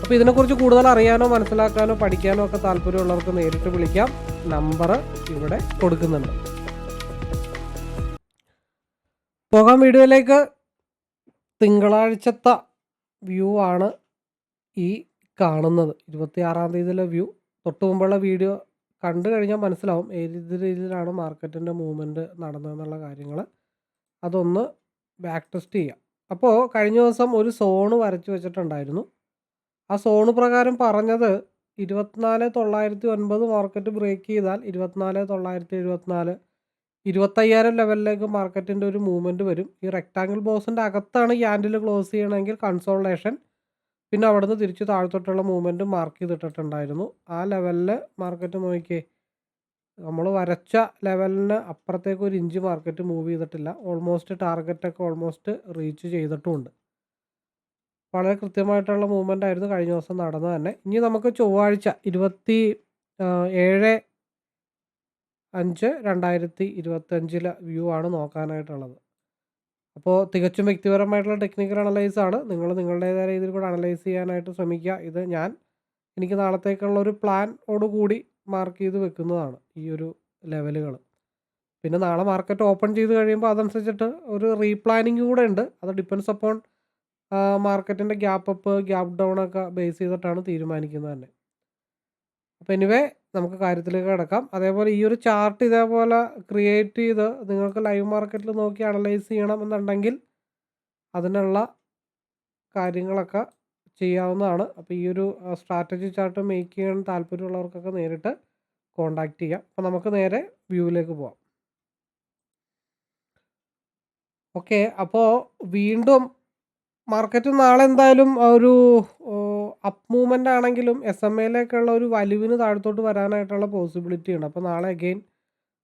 അപ്പോൾ ഇതിനെക്കുറിച്ച് കൂടുതൽ അറിയാനോ മനസ്സിലാക്കാനോ പഠിക്കാനോ ഒക്കെ താല്പര്യമുള്ളവർക്ക് നേരിട്ട് വിളിക്കാം. നമ്പർ ഇവിടെ കൊടുക്കുന്നുണ്ട്. പോകാം വീഡിയോയിലേക്ക്. തിങ്കളാഴ്ചത്തെ വ്യൂ ആണ് ഈ കാണുന്നത്. ഇരുപത്തി ആറാം തീയതിയിലെ വ്യൂ. തൊട്ട് മുമ്പുള്ള വീഡിയോ കണ്ടു കഴിഞ്ഞാൽ മനസ്സിലാവും ഏത് രീതിയിലാണ് മാർക്കറ്റിന്റെ മൂവ്മെന്റ് നടന്നതെന്നുള്ള കാര്യങ്ങൾ. അതൊന്ന് ബാക്ക് ടെസ്റ്റ് ചെയ്യാം. അപ്പോൾ കഴിഞ്ഞ ദിവസം ഒരു സോണ് വരച്ചു വെച്ചിട്ടുണ്ടായിരുന്നു. ആ സോണ് പ്രകാരം പറഞ്ഞത് ഇരുപത്തിനാല് തൊള്ളായിരത്തി ഒൻപത് മാർക്കറ്റ് ബ്രേക്ക് ചെയ്താൽ ഇരുപത്തിനാല് തൊള്ളായിരത്തി എഴുപത്തിനാല് ഇരുപത്തയ്യായിരം ലെവലിലേക്ക് മാർക്കറ്റിന്റെ ഒരു മൂവ്മെന്റ് വരും. ഈ റെക്റ്റാങ്കിൾ ബോക്സിന്റെ അകത്താണ് ക്യാൻഡിൽ ക്ലോസ് ചെയ്യണമെങ്കിൽ കൺസോളേഷൻ പിന്നെ അവിടുന്ന് തിരിച്ച് താഴത്തോട്ടുള്ള മൂവ്മെന്റ് മാർക്ക് ചെയ്തിട്ടിട്ടുണ്ടായിരുന്നു. ആ ലെവലിൽ മാർക്കറ്റ് നോക്കിയേ നമ്മൾ വരച്ച ലെവലിന് അപ്പുറത്തേക്ക് ഒരു ഇഞ്ച് മാർക്കറ്റ് മൂവ് ചെയ്തിട്ടില്ല. ഓൾമോസ്റ്റ് ടാർഗറ്റൊക്കെ ഓൾമോസ്റ്റ് റീച്ച് ചെയ്തിട്ടുമുണ്ട്. വളരെ കൃത്യമായിട്ടുള്ള മൂവ്മെന്റ് ആയിരുന്നു കഴിഞ്ഞ ദിവസം നടന്നത് തന്നെ. ഇനി നമുക്ക് ചൊവ്വാഴ്ച ഇരുപത്തി ഏഴ് അഞ്ച് രണ്ടായിരത്തി ഇരുപത്തഞ്ചിലെ വ്യൂ ആണ് നോക്കാനായിട്ടുള്ളത്. അപ്പോൾ തികച്ചും വ്യക്തിപരമായിട്ടുള്ള ടെക്നിക്കൽ അനലൈസ് ആണ്. നിങ്ങൾ നിങ്ങളുടേതായ രീതിയിൽ കൂടെ അനലൈസ് ചെയ്യാനായിട്ട് ശ്രമിക്കുക. ഇത് ഞാൻ എനിക്ക് നാളത്തേക്കുള്ള ഒരു പ്ലാനോട് കൂടി മാർക്ക് ചെയ്ത് വെക്കുന്നതാണ് ഈ ഒരു ലെവലുകൾ പിന്നെ നാളെ മാർക്കറ്റ് ഓപ്പൺ ചെയ്ത് കഴിയുമ്പോൾ അതനുസരിച്ചിട്ട് ഒരു റീപ്ലാനിങ് കൂടെ ഉണ്ട്. അത് ഡിപ്പെൻസ് അപ്പോൺ മാർക്കറ്റിന്റെ ഗ്യാപ്പ് അപ്പ് ഗ്യാപ്പ് ഡൗൺ ഒക്കെ ബേസ് ചെയ്തിട്ടാണ് തീരുമാനിക്കുന്നത് തന്നെ. അപ്പോൾ എനിവേ നമുക്ക് കാര്യത്തിലേക്ക് കിടക്കാം. അതേപോലെ ഈ ഒരു ചാർട്ട് ഇതേപോലെ ക്രിയേറ്റ് ചെയ്ത് നിങ്ങൾക്ക് ലൈവ് മാർക്കറ്റിൽ നോക്കി അനലൈസ് ചെയ്യണം എന്നുണ്ടെങ്കിൽ അതിനുള്ള കാര്യങ്ങളൊക്കെ ചെയ്യാവുന്നതാണ്. അപ്പോൾ ഈ ഒരു സ്ട്രാറ്റജി ചാർട്ട് മേക്ക് ചെയ്യാൻ താല്പര്യമുള്ളവർക്കൊക്കെ നേരിട്ട് കോണ്ടാക്ട് ചെയ്യാം. അപ്പോൾ നമുക്ക് നേരെ വ്യൂവിലേക്ക് പോവാം. ഓക്കെ അപ്പോൾ വീണ്ടും മാർക്കറ്റ് നാളെ എന്തായാലും ഒരു അപ്പ് മൂവ്മെന്റ് ആണെങ്കിലും എസ് എം എയിലേക്കുള്ള ഒരു വലിവിന് താഴത്തോട്ട് വരാനായിട്ടുള്ള പോസിബിലിറ്റി ഉണ്ട്. അപ്പോൾ നാളെ അഗെയിൻ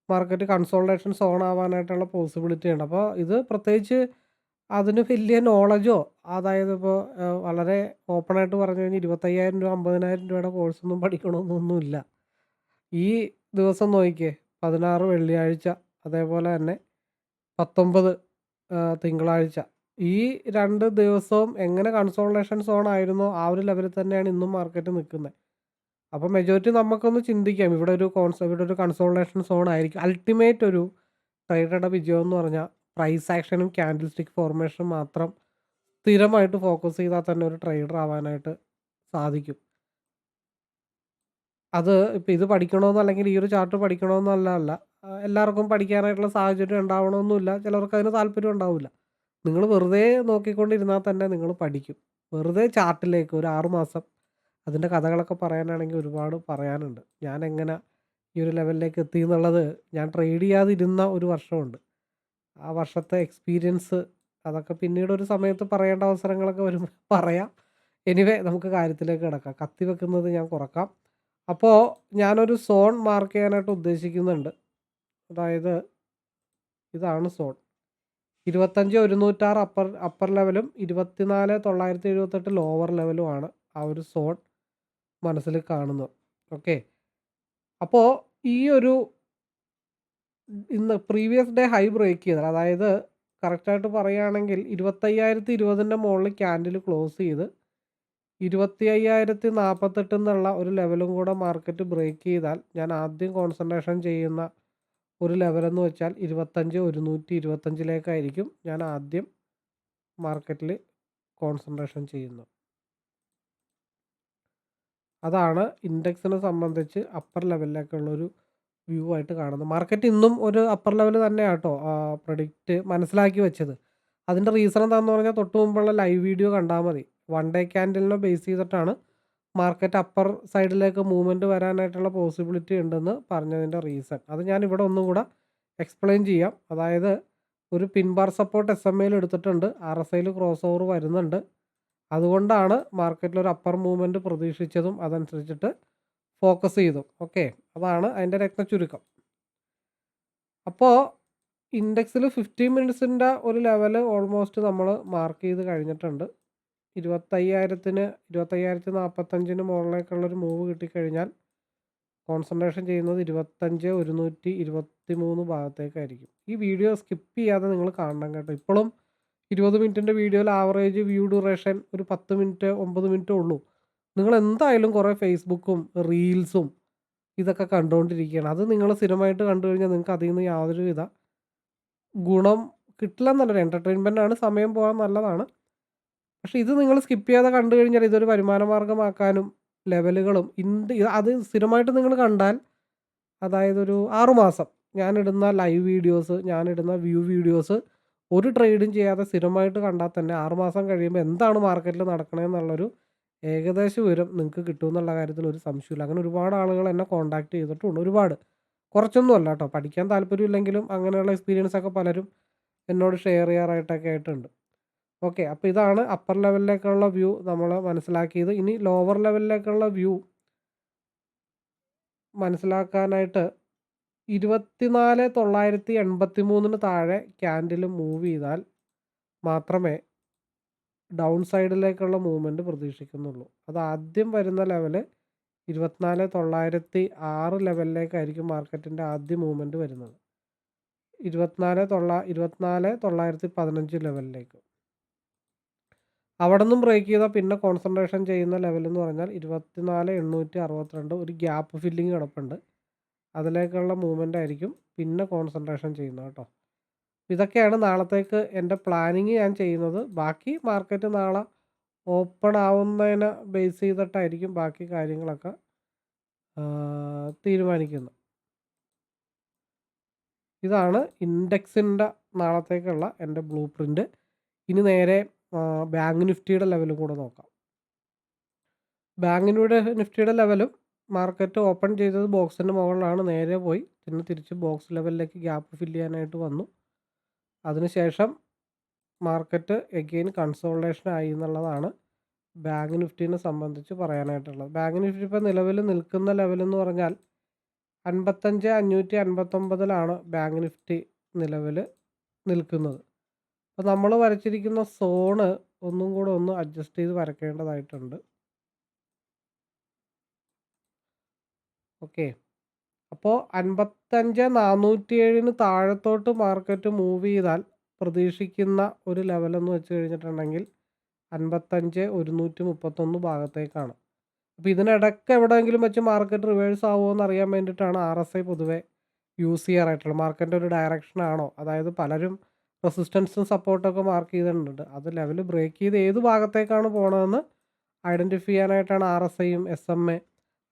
മാർക്കറ്റ് കൺസോൾട്ടേഷൻ സോൺ ആവാനായിട്ടുള്ള പോസിബിലിറ്റി ഉണ്ട്. അപ്പോൾ ഇത് പ്രത്യേകിച്ച് അതിന് വലിയ നോളജോ അതായത് ഇപ്പോൾ വളരെ ഓപ്പണായിട്ട് പറഞ്ഞു കഴിഞ്ഞാൽ ഇരുപത്തയ്യായിരം രൂപ അമ്പതിനായിരം രൂപയുടെ കോഴ്സൊന്നും പഠിക്കണമെന്നൊന്നുമില്ല ഈ ദിവസം നോക്കിക്കേ പതിനാറ് വെള്ളിയാഴ്ച അതേപോലെ തന്നെ പത്തൊമ്പത് തിങ്കളാഴ്ച ഈ രണ്ട് ദിവസവും എങ്ങനെ കൺസോൾട്ടേഷൻ സോൺ ആയിരുന്നോ ആ ഒരു ലെവലിൽ തന്നെയാണ് ഇന്നും മാർക്കറ്റ് നിൽക്കുന്നത്. അപ്പോൾ മെജോറിറ്റി നമുക്കൊന്ന് ചിന്തിക്കാം. ഇവിടെ ഒരു കോൺസെപ്റ്റ് ഇവിടെ ഒരു കൺസോൾട്ടേഷൻ സോൺ ആയിരിക്കും. അൾട്ടിമേറ്റ് ഒരു ട്രേഡറുടെ വിജയം എന്ന് പറഞ്ഞാൽ പ്രൈസ് ആക്ഷനും ക്യാൻഡിൽ സ്റ്റിക്ക് ഫോർമേഷനും മാത്രം സ്ഥിരമായിട്ട് ഫോക്കസ് ചെയ്താൽ തന്നെ ഒരു ട്രേഡർ ആവാനായിട്ട് സാധിക്കും. അത് ഇപ്പോൾ ഇത് പഠിക്കണമെന്നോ അല്ലെങ്കിൽ ഈ ഒരു ചാർട്ട് പഠിക്കണമെന്നല്ല അല്ല എല്ലാവർക്കും പഠിക്കാനായിട്ടുള്ള സാഹചര്യം ഉണ്ടാവണമെന്നില്ല ചിലർക്ക് അതിന് താല്പര്യം ഉണ്ടാവില്ല. നിങ്ങൾ വെറുതെ നോക്കിക്കൊണ്ടിരുന്നാൽ തന്നെ നിങ്ങൾ പഠിക്കും. വെറുതെ ചാർട്ടിലേക്ക് ഒരു ആറ് മാസം അതിന്റെ കഥകളൊക്കെ പറയാനാണെങ്കിൽ ഒരുപാട് പറയാനുണ്ട്. ഞാൻ എങ്ങനെ ഈ ഒരു ലെവലിലേക്ക് എത്തി എന്നുള്ളത് ഞാൻ ട്രേഡ് ചെയ്യാതിരുന്ന ഒരു വർഷമുണ്ട്. ആ വർഷത്തെ എക്സ്പീരിയൻസ് അതൊക്കെ പിന്നീട് ഒരു സമയത്ത് പറയേണ്ട അവസരങ്ങളൊക്കെ വരുമ്പോൾ പറയാം. എനിവേ നമുക്ക് കാര്യത്തിലേക്ക് കിടക്കാം. കത്തി വെക്കുന്നത് ഞാൻ കുറക്കാം. അപ്പോൾ ഞാനൊരു സോൺ മാർക്ക് ചെയ്യാനായിട്ട് ഉദ്ദേശിക്കുന്നുണ്ട്. അതായത് ഇതാണ് സോൺ. ഇരുപത്തഞ്ച് ഒരുന്നൂറ്റാറ് അപ്പർ അപ്പർ ലെവലും ഇരുപത്തിനാല് തൊള്ളായിരത്തി എഴുപത്തെട്ട് ലോവർ ലെവലുമാണ് ആ ഒരു സോൺ മനസ്സിൽ കാണുന്നത്. ഓക്കെ അപ്പോൾ ഈ ഒരു ഇന്ന് പ്രീവിയസ് ഡേ ഹൈ ബ്രേക്ക് ചെയ്തത് അതായത് കറക്റ്റായിട്ട് പറയുകയാണെങ്കിൽ ഇരുപത്തയ്യായിരത്തി ഇരുപതിന്റെ മുകളിൽ ക്യാൻഡിൽ ക്ലോസ് ചെയ്ത് ഇരുപത്തി അയ്യായിരത്തി നാൽപ്പത്തെട്ട് എന്നുള്ള ഒരു ലെവലും കൂടെ മാർക്കറ്റ് ബ്രേക്ക് ചെയ്താൽ ഞാൻ ആദ്യം കോൺസെൻട്രേഷൻ ചെയ്യുന്ന ഒരു ലെവലെന്ന് വെച്ചാൽ ഇരുപത്തഞ്ച് ഒരുന്നൂറ്റി ഇരുപത്തഞ്ചിലേക്കായിരിക്കും ഞാൻ ആദ്യം മാർക്കറ്റിൽ കോൺസെൻട്രേഷൻ ചെയ്യുന്നത്. അതാണ് ഇൻഡെക്സിനെ സംബന്ധിച്ച് അപ്പർ ലെവലിലേക്കുള്ളൊരു വ്യൂ ആയിട്ട് കാണുന്നത്. മാർക്കറ്റ് ഇന്നും ഒരു അപ്പർ ലെവൽ തന്നെയാണ് കേട്ടോ പ്രൊഡിക്റ്റ് മനസ്സിലാക്കി വെച്ചത്. അതിന്റെ റീസൺ എന്താണെന്ന് പറഞ്ഞാൽ തൊട്ട് മുമ്പുള്ള ലൈവ് വീഡിയോ കണ്ടാൽ മതി. വൺ ഡേ ക്യാൻഡലിനെ ബേസ് ചെയ്തിട്ടാണ് മാർക്കറ്റ് അപ്പർ സൈഡിലേക്ക് മൂവ്മെന്റ് വരാനായിട്ടുള്ള പോസിബിലിറ്റി ഉണ്ടെന്ന് പറഞ്ഞതിന്റെ റീസൺ. അത് ഞാൻ ഇവിടെ ഒന്നും കൂടെ എക്സ്പ്ലെയിൻ ചെയ്യാം. അതായത് ഒരു പിൻബാർ സപ്പോർട്ട് എസ് എം ഐയിൽ എടുത്തിട്ടുണ്ട്. ആർ എസ് ഐയിൽ ക്രോസ് ഓവർ വരുന്നുണ്ട്. അതുകൊണ്ടാണ് മാർക്കറ്റിൽ ഒരു അപ്പർ മൂവ്മെന്റ് പ്രതീക്ഷിച്ചതും അതനുസരിച്ചിട്ട് ഫോക്കസ് ചെയ്തും ഓക്കെ അതാണ് അതിന്റെ രക്ത ചുരുക്കം. അപ്പോൾ ഇൻഡെക്സിൽ ഫിഫ്റ്റീൻ മിനിറ്റ്സിന്റെ ഒരു ലെവൽ ഓൾമോസ്റ്റ് നമ്മൾ മാർക്ക് ചെയ്ത് കഴിഞ്ഞിട്ടുണ്ട്. ഇരുപത്തയ്യായിരത്തിന് ഇരുപത്തയ്യായിരത്തി നാൽപ്പത്തഞ്ചിന് മുകളിലേക്കുള്ളൊരു മൂവ് കിട്ടിക്കഴിഞ്ഞാൽ കോൺസെൻട്രേഷൻ ചെയ്യുന്നത് ഇരുപത്തഞ്ച് ഒരുന്നൂറ്റി ഇരുപത്തി മൂന്ന് ഭാഗത്തേക്കായിരിക്കും. ഈ വീഡിയോ സ്കിപ്പ് ചെയ്യാതെ നിങ്ങൾ കാണണം കേട്ടോ. ഇപ്പോഴും ഇരുപത് മിനിറ്റിന്റെ വീഡിയോയിൽ ആവറേജ് വ്യൂ ഡ്യൂറേഷൻ ഒരു പത്ത് മിനിറ്റ് ഒമ്പത് മിനിറ്റ് ഉള്ളൂ. നിങ്ങൾ എന്തായാലും കുറേ ഫേസ്ബുക്കും റീൽസും ഇതൊക്കെ കണ്ടുകൊണ്ടിരിക്കുകയാണ്. അത് നിങ്ങൾ സ്ഥിരമായിട്ട് കണ്ടു കഴിഞ്ഞാൽ നിങ്ങൾക്ക് അതിൽ നിന്ന് യാതൊരുവിധ ഗുണം കിട്ടില്ല എന്നല്ല എന്റർടൈൻമെന്റ് ആണ്. സമയം പോകാൻ നല്ലതാണ്. പക്ഷേ ഇത് നിങ്ങൾ സ്കിപ്പ് ചെയ്യാതെ കണ്ടു കഴിഞ്ഞാൽ ഇതൊരു വരുമാന മാർഗമാക്കാനും ലെവലുകളും ഇണ്ട് അത് സ്ഥിരമായിട്ട് നിങ്ങൾ കണ്ടാൽ അതായത് ഒരു ആറുമാസം ഞാനിടുന്ന ലൈവ് വീഡിയോസ് ഞാനിടുന്ന വ്യൂ വീഡിയോസ് ഒരു ട്രേഡും ചെയ്യാതെ സ്ഥിരമായിട്ട് കണ്ടാൽ തന്നെ ആറുമാസം കഴിയുമ്പോൾ എന്താണ് മാർക്കറ്റിൽ നടക്കണമെന്നുള്ളൊരു ഏകദേശ വിവരം നിങ്ങൾക്ക് കിട്ടുമെന്നുള്ള കാര്യത്തിൽ ഒരു സംശയമില്ല അങ്ങനെ ഒരുപാട് ആളുകൾ എന്നെ കോൺടാക്ട് ചെയ്തിട്ടുണ്ട് ഒരുപാട്. കുറച്ചൊന്നും അല്ല കേട്ടോ. പഠിക്കാൻ താല്പര്യമില്ലെങ്കിലും അങ്ങനെയുള്ള എക്സ്പീരിയൻസ് ഒക്കെ പലരും എന്നോട് ഷെയർ ചെയ്യാറായിട്ടൊക്കെ ആയിട്ടുണ്ട്. ഓക്കെ അപ്പോൾ ഇതാണ് അപ്പർ ലെവലിലേക്കുള്ള വ്യൂ നമ്മൾ മനസ്സിലാക്കിയത്. ഇനി ലോവർ ലെവലിലേക്കുള്ള വ്യൂ മനസ്സിലാക്കാനായിട്ട് ഇരുപത്തിനാല് തൊള്ളായിരത്തി എൺപത്തി മൂന്നിന് താഴെ ക്യാൻഡിൽ മൂവ് ചെയ്താൽ മാത്രമേ ഡൗൺ സൈഡിലേക്കുള്ള മൂവ്മെന്റ് പ്രതീക്ഷിക്കുന്നുള്ളൂ. അത് ആദ്യം വരുന്ന ലെവൽ ഇരുപത്തിനാല് തൊള്ളായിരത്തി ആറ് ലെവലിലേക്കായിരിക്കും മാർക്കറ്റിന്റെ ആദ്യ മൂവ്മെന്റ് വരുന്നത്. ഇരുപത്തിനാല് തൊള്ള ഇരുപത്തിനാല് തൊള്ളായിരത്തി പതിനഞ്ച് ലെവലിലേക്ക് അവിടെ നിന്നും ബ്രേക്ക് ചെയ്താൽ പിന്നെ കോൺസെൻട്രേഷൻ ചെയ്യുന്ന ലെവൽ എന്ന് പറഞ്ഞാൽ ഇരുപത്തിനാല് എണ്ണൂറ്റി അറുപത്തിരണ്ട് ഒരു ഗ്യാപ്പ് ഫില്ലിങ് കിടപ്പുണ്ട്. അതിലേക്കുള്ള മൂവ്മെന്റ് ആയിരിക്കും പിന്നെ കോൺസെൻട്രേഷൻ ചെയ്യുന്നത് കേട്ടോ. ഇതൊക്കെയാണ് നാളത്തേക്ക് എന്റെ പ്ലാനിങ് ഞാൻ ചെയ്യുന്നത്. ബാക്കി മാർക്കറ്റ് നാളെ ഓപ്പൺ ആവുന്നതിനെ ബേസ് ചെയ്തിട്ടായിരിക്കും ബാക്കി കാര്യങ്ങളൊക്കെ തീരുമാനിക്കുന്നത്. ഇതാണ് ഇൻഡെക്സിന്റെ നാളത്തേക്കുള്ള എന്റെ ബ്ലൂ പ്രിന്റ് ഇനി നേരെ ബാങ്ക് നിഫ്റ്റിയുടെ ലെവലും കൂടെ നോക്കാം. ബാങ്കിനൂടെ നിഫ്റ്റിയുടെ ലെവലും മാർക്കറ്റ് ഓപ്പൺ ചെയ്തത് ബോക്സിന്റെ മുകളിലാണ് നേരെ പോയി പിന്നെ തിരിച്ച് ബോക്സ് ലെവലിലേക്ക് ഗ്യാപ്പ് ഫില്ല് ചെയ്യാനായിട്ട് വന്നു. അതിനുശേഷം മാർക്കറ്റ് എഗെയിൻ കൺസോൾട്ടേഷൻ ആയി എന്നുള്ളതാണ് ബാങ്ക് നിഫ്റ്റിനെ സംബന്ധിച്ച് പറയാനായിട്ടുള്ളത്. ബാങ്ക് നിഫ്റ്റി ഇപ്പോൾ നിലവിൽ നിൽക്കുന്ന ലെവലെന്ന് പറഞ്ഞാൽ അൻപത്തഞ്ച് അഞ്ഞൂറ്റി അൻപത്തൊമ്പതിലാണ് ബാങ്ക് നിഫ്റ്റി നിലവിൽ നിൽക്കുന്നത്. അപ്പോൾ നമ്മൾ വരച്ചിരിക്കുന്ന സോണ് ഒന്നും കൂടെ ഒന്ന് അഡ്ജസ്റ്റ് ചെയ്ത് വരക്കേണ്ടതായിട്ടുണ്ട്. ഓക്കെ. അപ്പോൾ അൻപത്തഞ്ച് നാനൂറ്റി ഏഴിന് താഴത്തോട്ട് മാർക്കറ്റ് മൂവ് ചെയ്താൽ പ്രതീക്ഷിക്കുന്ന ഒരു ലെവലെന്ന് വെച്ച് കഴിഞ്ഞിട്ടുണ്ടെങ്കിൽ അൻപത്തഞ്ച് ഒരുന്നൂറ്റി മുപ്പത്തൊന്ന് ഭാഗത്തേക്കാണ്. അപ്പോൾ ഇതിനിടയ്ക്ക് എവിടെയെങ്കിലും വെച്ച് മാർക്കറ്റ് റിവേഴ്സ് ആവുമോ എന്ന് അറിയാൻ വേണ്ടിയിട്ടാണ് ആർ എസ് ഐ പൊതുവെ യൂസ് ചെയ്യാറായിട്ടുള്ളത്. മാർക്കറ്റിന്റെ ഒരു ഡയറക്ഷൻ ആണോ? അതായത് പലരും റെസിസ്റ്റൻസും സപ്പോർട്ടൊക്കെ മാർക്ക് ചെയ്തിട്ടുണ്ട്. അത് ലെവൽ ബ്രേക്ക് ചെയ്ത് ഏത് ഭാഗത്തേക്കാണ് പോണതെന്ന് ഐഡന്റിഫൈ ചെയ്യാനായിട്ടാണ് ആർ എസ് ഐയും എസ് എം എ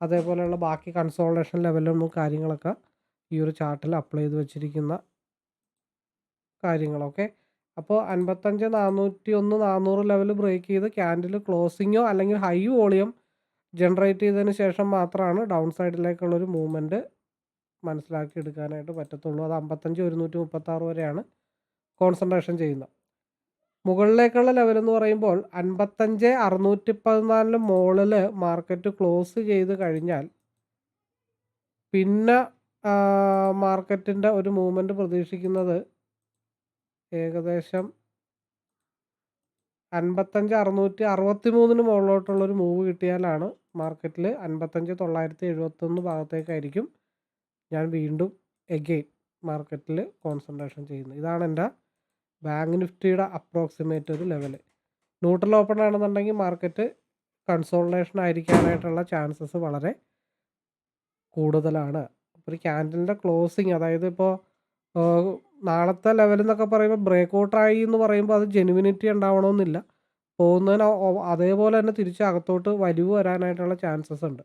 അതേപോലെയുള്ള ബാക്കി കൺസോൾട്ടേഷൻ ലെവലും കാര്യങ്ങളൊക്കെ ഈ ഒരു ചാർട്ടിൽ അപ്ലൈ ചെയ്ത് വെച്ചിരിക്കുന്ന കാര്യങ്ങളൊക്കെ അപ്പോൾ അൻപത്തഞ്ച് നാനൂറ്റി ഒന്ന് നാനൂറ് ലെവൽ ബ്രേക്ക് ചെയ്ത് ക്യാൻഡിൽ ക്ലോസിങ്ങോ അല്ലെങ്കിൽ ഹൈ വോളിയം ജനറേറ്റ് ചെയ്തതിന് ശേഷം മാത്രമാണ് ഡൗൺ സൈഡിലേക്കുള്ളൊരു മൂവ്മെന്റ് മനസ്സിലാക്കി എടുക്കാനായിട്ട് പറ്റത്തുള്ളൂ. അത് അമ്പത്തഞ്ച് ഒരുന്നൂറ്റി മുപ്പത്താറ് വരെയാണ് കോൺസെൻട്രേഷൻ ചെയ്യുന്നത് മുകളിലേക്കുള്ള ലെവൽ എന്ന് പറയുമ്പോൾ അൻപത്തഞ്ച് അറുന്നൂറ്റി പതിനാലിന് മുകളിൽ മാർക്കറ്റ് ക്ലോസ് ചെയ്ത് കഴിഞ്ഞാൽ പിന്നെ മാർക്കറ്റിന്റെ ഒരു മൂവ്മെന്റ് പ്രതീക്ഷിക്കുന്നത് ഏകദേശം അൻപത്തഞ്ച് അറുന്നൂറ്റി അറുപത്തി മൂന്നിന് മുകളിലോട്ടുള്ളൊരു മൂവ് കിട്ടിയാലാണ് മാർക്കറ്റിൽ അൻപത്തഞ്ച് തൊള്ളായിരത്തി എഴുപത്തൊന്ന് ഭാഗത്തേക്കായിരിക്കും ഞാൻ വീണ്ടും എഗെയിൻ മാർക്കറ്റിൽ കോൺസെൻട്രേഷൻ ചെയ്യുന്നത്. ഇതാണ് എന്റെ ബാങ്ക് നിഫ്റ്റിയുടെ അപ്രോക്സിമേറ്റ് ഒരു ലെവൽ ന്യൂട്രൽ ഓപ്പൺ ആണെന്നുണ്ടെങ്കിൽ മാർക്കറ്റ് കൺസോൾട്ടേഷൻ ആയിരിക്കാനായിട്ടുള്ള ചാൻസസ് വളരെ കൂടുതലാണ് അപ്പോൾ ഒരു ക്യാൻഡലിന്റെ ക്ലോസിങ് അതായത് ഇപ്പോൾ നാളത്തെ ലെവൽ എന്നൊക്കെ പറയുമ്പോൾ ബ്രേക്ക് ഔട്ടായി എന്ന് പറയുമ്പോൾ അത് ജെനുവിനിറ്റി ഉണ്ടാവണമെന്നില്ല പോകുന്നതിന് അതേപോലെ തന്നെ തിരിച്ച് അകത്തോട്ട് വലിവ് വരാനായിട്ടുള്ള ചാൻസസ് ഉണ്ട്.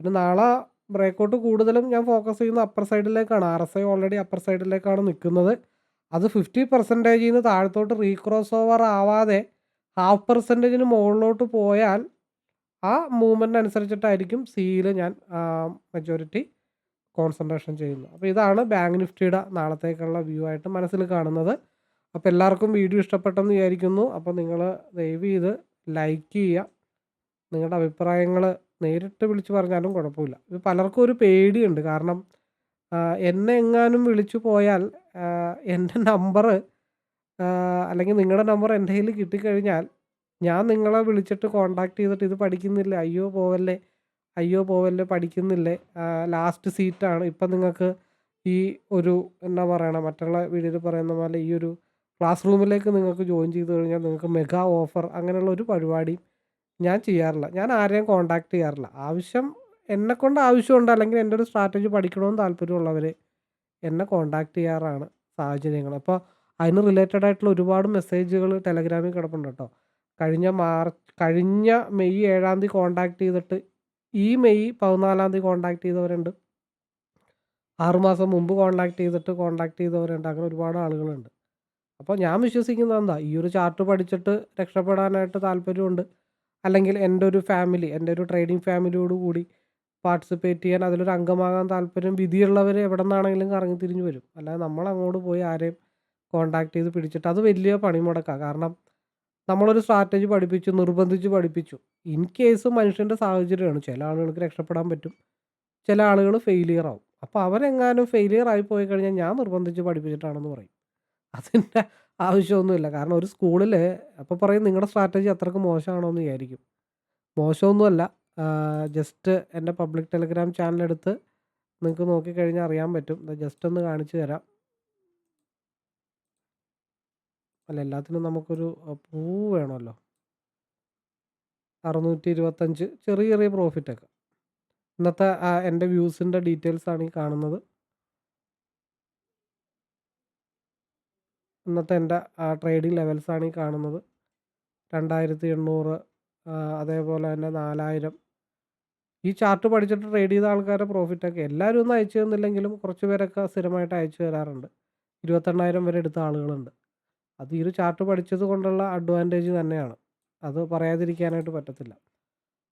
പിന്നെ നാളെ ബ്രേക്ക് ഔട്ട് കൂടുതലും ഞാൻ ഫോക്കസ് ചെയ്യുന്ന upper സൈഡിലേക്കാണ്. R S I already upper സൈഡിലേക്കാണ് നിൽക്കുന്നത്. അത് ഫിഫ്റ്റി പെർസെന്റേജിൽ നിന്ന് താഴത്തോട്ട് റീക്രോസ് ഓവർ ആവാതെ ഹാഫ് പെർസെന്റേജിന് മുകളിലോട്ട് പോയാൽ ആ മൂവ്മെന്റ് അനുസരിച്ചിട്ടായിരിക്കും സിയിൽ ഞാൻ മെജോറിറ്റി കോൺസെൻട്രേഷൻ ചെയ്യുന്നത്. അപ്പോൾ ഇതാണ് ബാങ്ക് നിഫ്റ്റിയുടെ നാളത്തേക്കുള്ള വ്യൂ ആയിട്ട് മനസ്സിൽ കാണുന്നത്. അപ്പോൾ എല്ലാവർക്കും വീഡിയോ ഇഷ്ടപ്പെട്ടെന്ന് വിചാരിക്കുന്നു. അപ്പോൾ നിങ്ങൾ ദയവ് ചെയ്ത് ലൈക്ക് ചെയ്യുക. നിങ്ങളുടെ അഭിപ്രായങ്ങൾ നേരിട്ട് വിളിച്ച് പറഞ്ഞാലും കുഴപ്പമില്ല. ഇത് പലർക്കും ഒരു പേടിയുണ്ട്. കാരണം എന്നെ എങ്ങാനും വിളിച്ചു പോയാൽ എന്റെ നമ്പർ അല്ലെങ്കിൽ നിങ്ങളുടെ നമ്പർ എന്റെ കയ്യിൽ കിട്ടിക്കഴിഞ്ഞാൽ ഞാൻ നിങ്ങളെ വിളിച്ചിട്ട് കോണ്ടാക്ട് ചെയ്തിട്ട് ഇത് പഠിക്കുന്നില്ല അയ്യോ പോവല്ലേ, അയ്യോ പോവല്ലേ പഠിക്കുന്നില്ലേ? ലാസ്റ്റ് സീറ്റാണ്. ഇപ്പം നിങ്ങൾക്ക് ഈ ഒരു എന്താ പറയണ മറ്റുള്ള വീഡിയോയിൽ പറയുന്ന പോലെ ഈ ഒരു ക്ലാസ് റൂമിലേക്ക് നിങ്ങൾക്ക് ജോയിൻ ചെയ്ത് കഴിഞ്ഞാൽ നിങ്ങൾക്ക് മെഗാ ഓഫർ അങ്ങനെയുള്ള ഒരു പരിപാടിയും ഞാൻ ചെയ്യാറില്ല. ഞാൻ ആരെയും കോണ്ടാക്ട് ചെയ്യാറില്ല. ആവശ്യം എന്നെക്കൊണ്ട് ആവശ്യമുണ്ട് അല്ലെങ്കിൽ എന്റെ ഒരു സ്ട്രാറ്റജി പഠിക്കണമെന്ന് താല്പര്യമുള്ളവർ എന്നെ കോണ്ടാക്ട് ചെയ്യാറാണ് സാഹചര്യങ്ങൾ. അപ്പോൾ അതിന് റിലേറ്റഡ് ആയിട്ടുള്ള ഒരുപാട് മെസ്സേജുകൾ ടെലഗ്രാമിൽ കിടപ്പുണ്ട് കേട്ടോ. കഴിഞ്ഞ മാർച്ച് കഴിഞ്ഞ മെയ് 7-ാം തീയതി കോണ്ടാക്ട് ചെയ്തിട്ട് ഈ മെയ് 14-ാം തീയതി കോണ്ടാക്ട് ചെയ്തവരുണ്ട്. 6 മാസം മുമ്പ് കോണ്ടാക്ട് ചെയ്തിട്ട് കോണ്ടാക്ട് ചെയ്തവരുണ്ട്. അങ്ങനെ ഒരുപാട് ആളുകളുണ്ട്. അപ്പോൾ ഞാൻ വിശ്വസിക്കുന്നത് എന്താ ഈ ഒരു ചാർട്ട് പഠിച്ചിട്ട് രക്ഷപ്പെടാനായിട്ട് താല്പര്യമുണ്ട്. അല്ലെങ്കിൽ എന്റെ ഒരു ഫാമിലി എന്റെ ഒരു ട്രേഡിംഗ് ഫാമിലിയോട് കൂടി പാർട്ടിസിപ്പേറ്റ് ചെയ്യാൻ അതിലൊരു അംഗമാകാൻ താല്പര്യം വിധിയുള്ളവർ എവിടെ നിന്നാണെങ്കിലും കറങ്ങി തിരിഞ്ഞു വരും. അല്ലാതെ നമ്മൾ അങ്ങോട്ട് പോയി ആരെയും കോണ്ടാക്ട് ചെയ്ത് പിടിച്ചിട്ട് അത് വലിയ പണിമുടക്കാ. കാരണം നമ്മളൊരു സ്ട്രാറ്റജി പഠിപ്പിച്ചു, നിർബന്ധിച്ച് പഠിപ്പിച്ചു. ഇൻ കേസ് മനുഷ്യന്റെ സാഹചര്യമാണ്. ചില ആളുകൾക്ക് രക്ഷപ്പെടാൻ പറ്റും. ചില ആളുകൾ ഫെയിലിയർ ആവും. അപ്പോൾ അവരെങ്ങാനും ഫെയിലിയർ ആയി പോയി കഴിഞ്ഞാൽ ഞാൻ നിർബന്ധിച്ച് പഠിപ്പിച്ചിട്ടാണെന്ന് പറയും. അതിന്റെ ആവശ്യമൊന്നുമില്ല. കാരണം ഒരു സ്കൂളിൽ അപ്പോൾ പറയും നിങ്ങളുടെ സ്ട്രാറ്റജി അത്രയ്ക്ക് മോശമാണോ എന്ന് വിചാരിക്കും. മോശമൊന്നുമല്ല. ജസ്റ്റ് എന്റെ പബ്ലിക് ടെലിഗ്രാം ചാനൽ എടുത്ത് നിങ്ങൾക്ക് നോക്കിക്കഴിഞ്ഞാൽ അറിയാൻ പറ്റും. ജസ്റ്റ് ഒന്ന് കാണിച്ചു തരാം. അല്ല എല്ലാത്തിനും നമുക്കൊരു പൂ വേണമല്ലോ. 625 ചെറിയ ചെറിയ പ്രോഫിറ്റൊക്കെ ഇന്നത്തെ എന്റെ വ്യൂസിന്റെ ഡീറ്റെയിൽസ് ആണ് ഈ കാണുന്നത്. ഇന്നത്തെ എന്റെ ട്രേഡിംഗ് ലെവൽസാണ് ഈ കാണുന്നത്. രണ്ടായിരത്തി എണ്ണൂറ് അതേപോലെ തന്നെ 4000 ഈ ചാർട്ട് പഠിച്ചിട്ട് ട്രേഡ് ചെയ്ത ആൾക്കാരുടെ പ്രോഫിറ്റ് ഒക്കെ എല്ലാവരും ഒന്നും അയച്ചു തന്നില്ലെങ്കിലും കുറച്ച് പേരൊക്കെ സ്ഥിരമായിട്ട് അയച്ചു തരാറുണ്ട്. 28,000 വരെ എടുത്ത ആളുകളുണ്ട്. അത് ഈ ഒരു ചാർട്ട് പഠിച്ചത് കൊണ്ടുള്ള അഡ്വാന്റേജ് തന്നെയാണ്. അത് പറയാതിരിക്കാനായിട്ട് പറ്റത്തില്ല.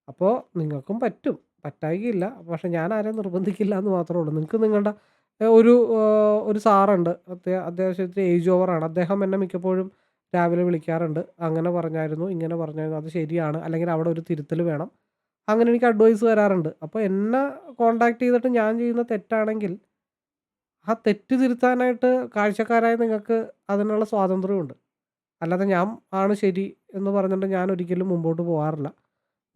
അപ്പോൾ നിങ്ങൾക്കും പറ്റും. പറ്റാകില്ല പക്ഷെ ഞാൻ ആരെയും നിർബന്ധിക്കില്ല എന്ന് മാത്രമേ ഉള്ളൂ. നിങ്ങൾക്ക് നിങ്ങളുടെ ഒരു ഒരു സാറുണ്ട്. അത്യാ അത്യാവശ്യത്തിന് ഏജ് ഓവറാണ്. അദ്ദേഹം എന്നെ മിക്കപ്പോഴും രാവിലെ വിളിക്കാറുണ്ട്. അങ്ങനെ പറഞ്ഞായിരുന്നു, ഇങ്ങനെ പറഞ്ഞായിരുന്നു. അത് ശരിയാണ്. അല്ലെങ്കിൽ അവിടെ ഒരു തിരുത്തൽ വേണം. അങ്ങനെ എനിക്ക് അഡ്വൈസ് വരാറുണ്ട് അപ്പോൾ എന്നെ കോണ്ടാക്ട് ചെയ്തിട്ട് ഞാൻ ചെയ്യുന്ന തെറ്റാണെങ്കിൽ ആ തെറ്റ് തിരുത്താനായിട്ട് കാഴ്ചക്കാരായ നിങ്ങൾക്ക് അതിനുള്ള സ്വാതന്ത്ര്യമുണ്ട്. അല്ലാതെ ഞാൻ ആണ് ശരി എന്ന് പറഞ്ഞിട്ട് ഞാൻ ഒരിക്കലും മുമ്പോട്ട് പോകാറില്ല.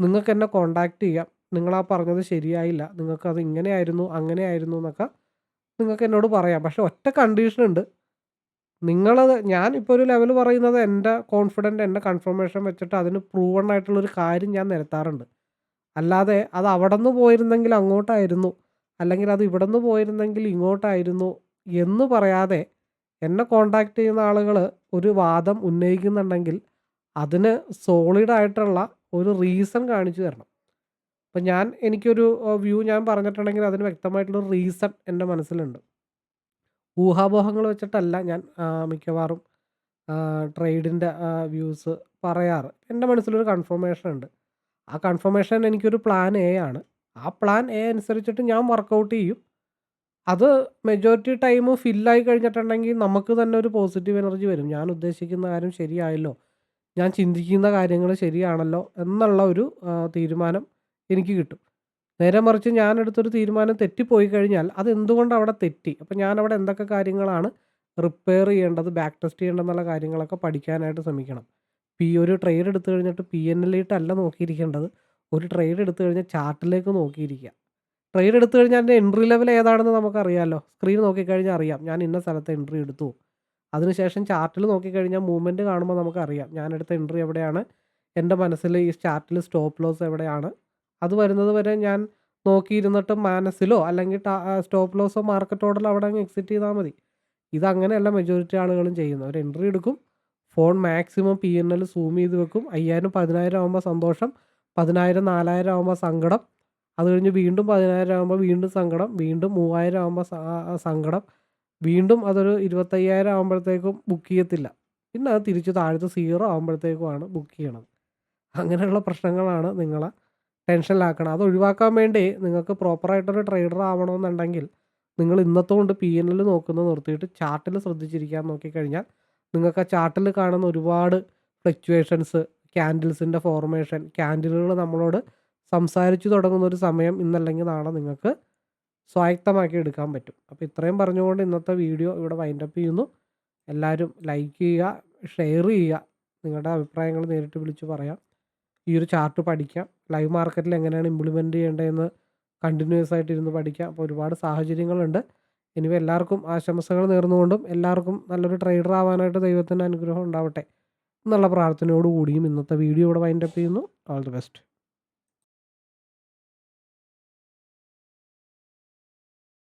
നിങ്ങൾക്ക് എന്നെ കോണ്ടാക്ട് ചെയ്യാം. നിങ്ങൾ ആ പറഞ്ഞത് ശരിയായില്ല. നിങ്ങൾക്ക് നിങ്ങൾക്കത് ഇങ്ങനെയായിരുന്നു, അങ്ങനെയായിരുന്നു എന്നൊക്കെ നിങ്ങൾക്ക് എന്നോട് പറയാം. പക്ഷെ ഒറ്റ കണ്ടീഷൻ ഉണ്ട്. നിങ്ങളത് ഞാൻ ഇപ്പോൾ ഒരു ലെവൽ പറയുന്നത് എന്റെ കോൺഫിഡന്റ് എന്റെ കൺഫർമേഷൻ വെച്ചിട്ട് അതിന് പ്രൂവൺ ആയിട്ടുള്ളൊരു കാര്യം ഞാൻ നിരത്താറുണ്ട്. അല്ലാതെ അത് അവിടെ നിന്ന് പോയിരുന്നെങ്കിൽ അങ്ങോട്ടായിരുന്നു. അല്ലെങ്കിൽ അത് ഇവിടെ നിന്ന് പോയിരുന്നെങ്കിൽ ഇങ്ങോട്ടായിരുന്നു എന്ന് പറയാതെ എന്നെ കോണ്ടാക്ട് ചെയ്യുന്ന ആളുകൾ ഒരു വാദം ഉന്നയിക്കുന്നുണ്ടെങ്കിൽ അതിന് സോളിഡായിട്ടുള്ള ഒരു റീസൺ കാണിച്ചു തരണം. അപ്പം ഞാൻ എനിക്കൊരു വ്യൂ ഞാൻ പറഞ്ഞിട്ടുണ്ടെങ്കിൽ അതിന് വ്യക്തമായിട്ടുള്ള റീസൺ എന്റെ മനസ്സിലുണ്ട്. ഊഹാപോഹങ്ങൾ വെച്ചിട്ടല്ല ഞാൻ മിക്കവാറും ട്രേഡിന്റെ വ്യൂസ് പറയാറ്. എന്റെ മനസ്സിലൊരു കൺഫർമേഷൻ ഉണ്ട്. ആ കൺഫർമേഷൻ എനിക്കൊരു പ്ലാൻ എ ആണ്. ആ പ്ലാൻ എ അനുസരിച്ചിട്ട് ഞാൻ വർക്കൗട്ട് ചെയ്യും. അത് മെജോറിറ്റി ടൈം ഫില്ലായി കഴിഞ്ഞിട്ടുണ്ടെങ്കിൽ നമുക്ക് തന്നെ ഒരു പോസിറ്റീവ് എനർജി വരും. ഞാൻ ഉദ്ദേശിക്കുന്ന കാര്യം ശരിയായല്ലോ. ഞാൻ ചിന്തിക്കുന്ന കാര്യങ്ങൾ ശരിയാണല്ലോ എന്നുള്ള ഒരു തീരുമാനം എനിക്ക് കിട്ടും. നേരെ മറിച്ച് ഞാൻ എടുത്തൊരു തീരുമാനം തെറ്റിപ്പോയി കഴിഞ്ഞാൽ അത് എന്തുകൊണ്ട് അവിടെ തെറ്റി? അപ്പോൾ ഞാൻ അവിടെ എന്തൊക്കെ കാര്യങ്ങളാണ് റിപ്പയർ ചെയ്യേണ്ടത്, ബാക്ക് ടെസ്റ്റ് ചെയ്യേണ്ടതെന്നുള്ള കാര്യങ്ങളൊക്കെ പഠിക്കാനായിട്ട് ശ്രമിക്കണം. ഈ ഒരു ട്രേഡ് എടുത്തു കഴിഞ്ഞിട്ട് പി എൻ എല്ലിട്ടല്ല നോക്കിയിരിക്കേണ്ടത്. ഒരു ട്രേഡ് എടുത്തു കഴിഞ്ഞാൽ ചാർട്ടിലേക്ക് നോക്കിയിരിക്കുക. ട്രേഡ് എടുത്തു കഴിഞ്ഞാൽ അതിന്റെ എൻട്രി ലെവൽ ഏതാണെന്ന് നമുക്കറിയാമല്ലോ. സ്ക്രീൻ നോക്കിക്കഴിഞ്ഞാൽ അറിയാം. ഞാൻ ഇന്ന സ്ഥലത്ത് എൻട്രി എടുത്തു. അതിനുശേഷം ചാർട്ടിൽ നോക്കിക്കഴിഞ്ഞാൽ മൂവ്മെന്റ് കാണുമ്പോൾ നമുക്കറിയാം. ഞാൻ എടുത്ത എൻട്രി എവിടെയാണ്? എന്റെ മനസ്സിൽ ഈ ചാർട്ടിൽ സ്റ്റോപ്പ് ലോസ് എവിടെയാണ്? അത് വരുന്നത് വരെ ഞാൻ നോക്കിയിരുന്നിട്ട് മനസ്സിലോ അല്ലെങ്കിൽ സ്റ്റോപ്പ് ലോസോ മാർക്കറ്റ് ഓർഡറിൽ അവിടെ അങ്ങ് എക്സിറ്റ് ചെയ്താൽ മതി. ഇതങ്ങനെയല്ല മെജോറിറ്റി ആളുകളും ചെയ്യുന്നത്. ഒരു എൻട്രി എടുക്കും. Phone maximum P N L zoom ചെയ്ത് വെക്കും. അയ്യായിരം പതിനായിരം ആകുമ്പോൾ സന്തോഷം. പതിനായിരം നാലായിരം ആകുമ്പോൾ സങ്കടം. അത് കഴിഞ്ഞ് വീണ്ടും പതിനായിരം ആകുമ്പോൾ വീണ്ടും സങ്കടം. വീണ്ടും മൂവായിരം ആകുമ്പോൾ സങ്കടം. വീണ്ടും അതൊരു ഇരുപത്തയ്യായിരം ആകുമ്പോഴത്തേക്കും ബുക്ക് ചെയ്യത്തില്ല. പിന്നെ അത് തിരിച്ച് താഴത്ത് സീറോ ആകുമ്പോഴത്തേക്കുമാണ് ബുക്ക് ചെയ്യണത്. അങ്ങനെയുള്ള പ്രശ്നങ്ങളാണ് നിങ്ങളെ ടെൻഷനിലാക്കണം അത് ഒഴിവാക്കാൻ വേണ്ടി നിങ്ങൾക്ക് പ്രോപ്പറായിട്ടൊരു ട്രേഡർ ആവണമെന്നുണ്ടെങ്കിൽ നിങ്ങൾ ഇന്നത്തെ കൊണ്ട് പി എൻ എൽ നോക്കുന്നത് നിർത്തിയിട്ട് ചാർട്ടിൽ ശ്രദ്ധിച്ചിരിക്കാൻ നോക്കിക്കഴിഞ്ഞാൽ നിങ്ങൾക്ക് ആ ചാർട്ടിൽ കാണുന്ന ഒരുപാട് ഫ്ലക്ച്വേഷൻസ് ക്യാൻഡിൽസിന്റെ ഫോർമേഷൻ ക്യാൻഡിലുകൾ നമ്മളോട് സംസാരിച്ചു തുടങ്ങുന്ന ഒരു സമയം ഇന്നല്ലെങ്കിൽ നാളെ നിങ്ങൾക്ക് സ്വായത്തമാക്കി എടുക്കാൻ പറ്റും. അപ്പോൾ ഇത്രയും പറഞ്ഞുകൊണ്ട് ഇന്നത്തെ വീഡിയോ ഇവിടെ വൈൻഡപ്പ് ചെയ്യുന്നു. എല്ലാവരും ലൈക്ക് ചെയ്യുക ഷെയർ ചെയ്യുക നിങ്ങളുടെ അഭിപ്രായങ്ങൾ നേരിട്ട് വിളിച്ച് പറയാം. ഈ ഒരു ചാർട്ട് പഠിക്കാം. ലൈവ് മാർക്കറ്റിൽ എങ്ങനെയാണ് ഇംപ്ലിമെന്റ് ചെയ്യേണ്ടതെന്ന് കണ്ടിന്യൂസ് ആയിട്ട് ഇരുന്ന് പഠിക്കാം. അപ്പോൾ ഒരുപാട് സാഹചര്യങ്ങളുണ്ട്. ഇനി എല്ലാവർക്കും ആശംസകൾ നേർന്നുകൊണ്ടും എല്ലാവർക്കും നല്ലൊരു ട്രേഡർ ആവാനായിട്ട് ദൈവത്തിന്റെ അനുഗ്രഹം ഉണ്ടാവട്ടെ എന്നുള്ള പ്രാർത്ഥനയോടുകൂടിയും ഇന്നത്തെ വീഡിയോ ഇവിടെ വൈൻഡപ്പ് ചെയ്യുന്നു. All the best